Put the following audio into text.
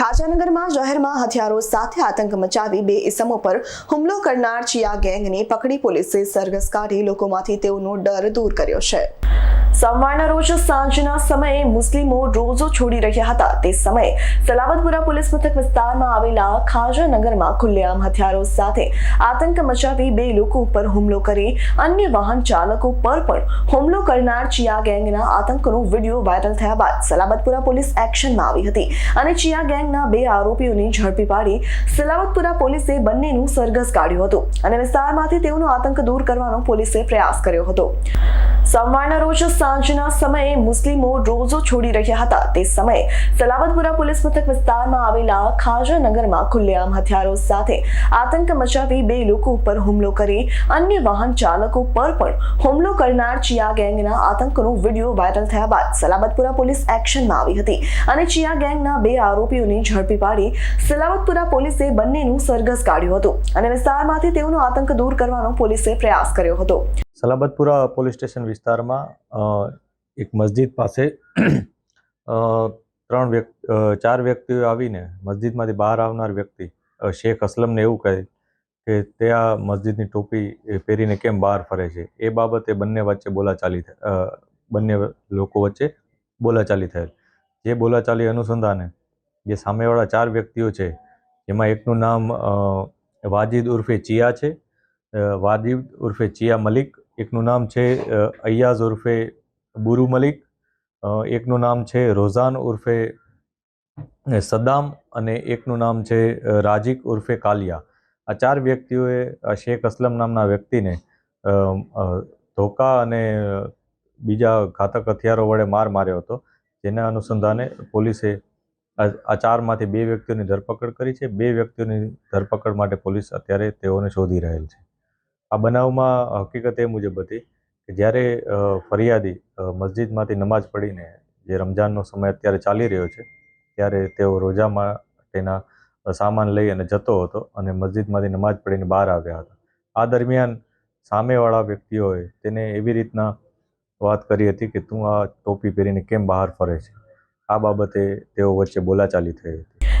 ખાજાનગરમાં જાહેરમાં હથિયારો સાથે આતંક મચાવી બે ઇસમો પર હુમલો કરનાર ચિયા ગેંગને પકડી પોલીસે સરઘસ કાઢી લોકોમાંથી તેઓનો ડર દૂર કર્યો છે. સોમવારના રોજ સાંજના સમયે મુસ્લિમો રોજો છોડી રહ્યા હતા. તે સમયે સલાબતપુરા પોલીસ મથક વિસ્તારમાં આવેલા ખાજાનગરમાં ખુલ્લેઆમ હથિયારો સાથે આતંક મચાવી બે લોકો ઉપર હુમલો કરી અન્ય વાહન ચાલકો પર પણ હુમલો કરનાર ચિયા ગેંગના આતંકનો વીડિયો વાયરલ થયા બાદ સલાબતપુરા પોલીસ એક્શનમાં આવી હતી અને ચિયા ગેંગના બે આરોપીઓને ઝડપી પાડી સલાબતપુરા પોલીસે બંનેનું સરઘસ કાઢ્યું હતું અને વિસ્તારમાંથી તેઓનો આતંક દૂર કરવાનો પોલીસે પ્રયાસ કર્યો હતો. સોમવારના રોજ સાંજના સમયે મુસ્લિમો રોજો છોડી રહ્યા હતા. તે સમયે સલાબતપુરા પોલીસ મથક વિસ્તારમાં આવેલા ખાજાનગરમાં ખુલ્લેઆમ હથિયારો સાથે આતંક મચાવી બે લોકો ઉપર હુમલો કરી અન્ય વાહન ચાલકો પર પણ હુમલો કરનાર ચિયા ગેંગના આતંકનો વીડિયો વાયરલ થયા બાદ સલાબતપુરા પોલીસ એક્શનમાં આવી હતી અને ચિયા ગેંગના બે આરોપીઓને ઝડપી પાડી સલાબતપુરા પોલીસે બંનેનું સરઘસ કાઢ્યું હતું અને વિસ્તારમાંથી તેઓનો આતંક દૂર કરવાનો પોલીસે પ્રયાસ કર્યો હતો. સલાબતપુરા પોલીસ સ્ટેશન વિસ્તારમાં એક મસ્જિદ પાસે ત્રણ વ્યક્તિ ચાર વ્યક્તિઓ આવીને મસ્જિદમાંથી બહાર આવનાર વ્યક્તિ શેખ અસલમને એવું કહે કે તે આ મસ્જિદની ટોપી પહેરીને કેમ બહાર ફરે છે? એ બાબતે બંને વચ્ચે બોલાચાલી બંને લોકો વચ્ચે બોલાચાલી થયેલ. જે બોલાચાલી અનુસંધાને જે સામેવાળા ચાર વ્યક્તિઓ છે એમાં એકનું નામ વાજિદ ઉર્ફે ચિયા છે વાજિદ ઉર્ફે ચિયા મલિક એકનું નામ છે અય્યાઝ ઉર્ફે બુરુ મલિક એકનું નામ છે રોઝાન ઉર્ફે સદ્દામ અને એકનું નામ છે રાજીક ઉર્ફે કાલિયા. આ ચાર વ્યક્તિઓએ શેખ અસલમ નામના વ્યક્તિને ધોકા અને બીજા ઘાતક હથિયારો વડે માર માર્યો હતો. જેના અનુસંધાને પોલીસે આ ચારમાંથી બે વ્યક્તિઓની ધરપકડ કરી છે. બે વ્યક્તિઓની ધરપકડ માટે પોલીસ અત્યારે તેઓને શોધી રહેલ છે. આ બનાવમાં હકીકત એ મુજબ હતી કે જ્યારે ફરિયાદી મસ્જિદમાંથી નમાઝ પઢીને જે રમઝાનનો સમય અત્યારે ચાલી રહ્યો છે, ત્યારે તેઓ રોજા માટેના સામાન લઈ અને જતો હતો અને મસ્જિદમાંથી નમાઝ પઢીને બહાર આવ્યા હતા. આ દરમિયાન સામેવાળા વ્યક્તિઓએ તેને એવી રીતના વાત કરી હતી કે, તું આ ટોપી પહેરીને કેમ બહાર ફરે છે? આ બાબતે તેઓ વચ્ચે બોલાચાલી થઈ હતી.